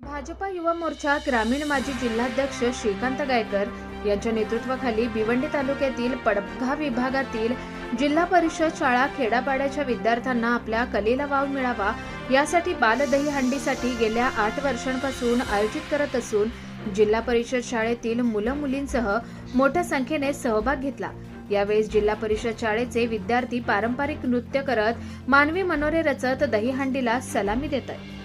भाजपा युवा मोर्चा ग्रामीण माजी जिल्हाध्यक्ष श्रीकांत गायकर यांच्या नेतृत्वाखाली भिवंडी तालुक्यातील पडघा विभागातील जिल्हा परिषद शाळा खेडापाड्याच्या विद्यार्थ्यांना आपल्या कलेला वाव मिळावा यासाठी बालदहीहंडीसाठी गेल्या आठ वर्षांपासून आयोजित करत असून जिल्हा परिषद शाळेतील मुलं मुलींसह मोठ्या संख्येने सहभाग घेतला. यावेळेस जिल्हा परिषद शाळेचे विद्यार्थी पारंपरिक नृत्य करत मानवी मनोरे रचत दहीहंडीला सलामी देत आहेत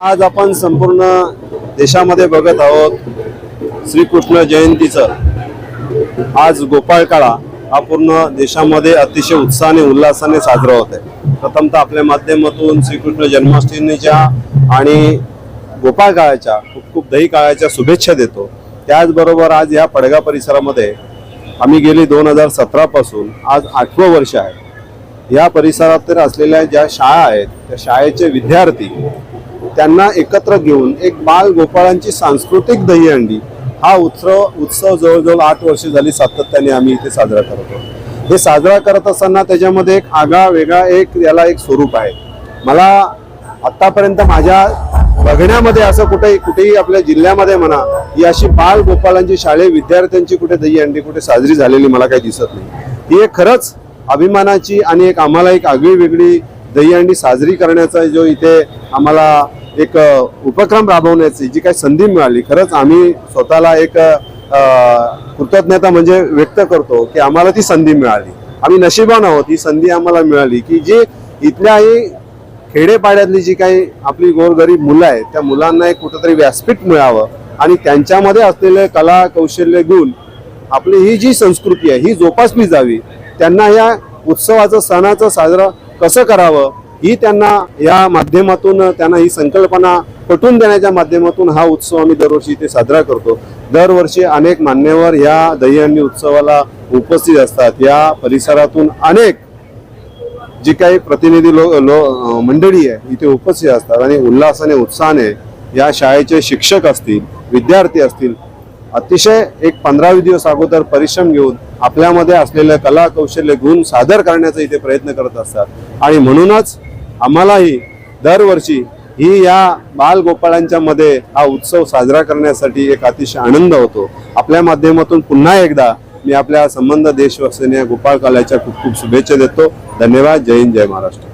आज आपण संपूर्ण देशामध्ये बघत आहोत श्रीकृष्ण जयंतीचं. आज गोपाळकाळा हा पूर्ण देशामध्ये अतिशय उत्साहाने उल्हासाने साजरा होत आहे प्रथमतः आपल्या माध्यमातून श्रीकृष्ण जन्माष्टमीच्या आणि गोपाळकाळाच्या खूप खूप दही काळाच्या शुभेच्छा देतो. त्याचबरोबर आज या पडगा परिसरामध्ये आम्ही गेली दोन हजार सतरापासून आज आठवं वर्ष आहे. या परिसरात तर असलेल्या ज्या शाळा आहेत त्या शाळेचे विद्यार्थी त्यांना एकत्र घेऊन एक बाल गोपाळांची सांस्कृतिक दहीहंडी हा उत्सव उत्सव जवळजवळ आठ वर्ष झाली सातत्याने आम्ही इथे साजरा करतो. हे साजरा करत असताना त्याच्यामध्ये एक आगळा वेगळा एक याला एक स्वरूप आहे. मला आत्तापर्यंत माझ्या बघण्यामध्ये असं कुठेही कुठेही आपल्या जिल्ह्यामध्ये म्हणा ही अशी बाल गोपाळांची शाळे विद्यार्थ्यांची कुठे दहीहंडी कुठे साजरी झालेली मला काही दिसत नाही. ही एक खरंच अभिमानाची आणि एक आम्हाला एक आगळी वेगळी दहीहंडी साजरी करण्याचा जो इथे आम्हाला एक उपक्रम राबवण्याची जी काही संधी मिळाली खरंच आम्ही स्वतःला एक कृतज्ञता म्हणजे व्यक्त करतो की आम्हाला ती संधी मिळाली. आम्ही नशिबान आहोत ही संधी आम्हाला मिळाली की जी इथल्याही खेडेपाड्यातली जी काही आपली गोरगरीब मुलं आहेत त्या मुलांना एक कुठंतरी व्यासपीठ मिळावं आणि त्यांच्यामध्ये असलेले कला कौशल्य गुण आपली ही जी संस्कृती आहे ही जोपासली जावी त्यांना या उत्सवाचं सणाचं साजरं कसं करावं ही त्यांना या माध्यमातून त्यांना ही संकल्पना पटवून देण्याच्या माध्यमातून हा उत्सव आम्ही दरवर्षी इथे साजरा करतो. दरवर्षी अनेक मान्यवर या दहीहंडी उत्सवाला उपस्थित असतात. या परिसरातून अनेक जी काही प्रतिनिधी लो, लो मंडळी आहे इथे उपस्थित असतात आणि उल्हासाने उत्साहाने या शाळेचे शिक्षक असतील विद्यार्थी असतील अतिशय एक पंधरावी दिवस अगोदर परिश्रम घेऊन आपल्यामध्ये असलेले कला कौशल्य गुण सादर करण्याचा इथे प्रयत्न करत असतात. आणि म्हणूनच आम्हालाही दरवर्षी ही या बालगोपाळांच्या मध्ये हा उत्सव साजरा करण्यासाठी एक अतिशय आनंद होतो. आपल्या माध्यमातून पुन्हा एकदा मी आपल्या संबंध देशवासिनी गोपाळ कालाच्या खूप खूप शुभेच्छा देतो. धन्यवाद. जय हिंद जय महाराष्ट्र.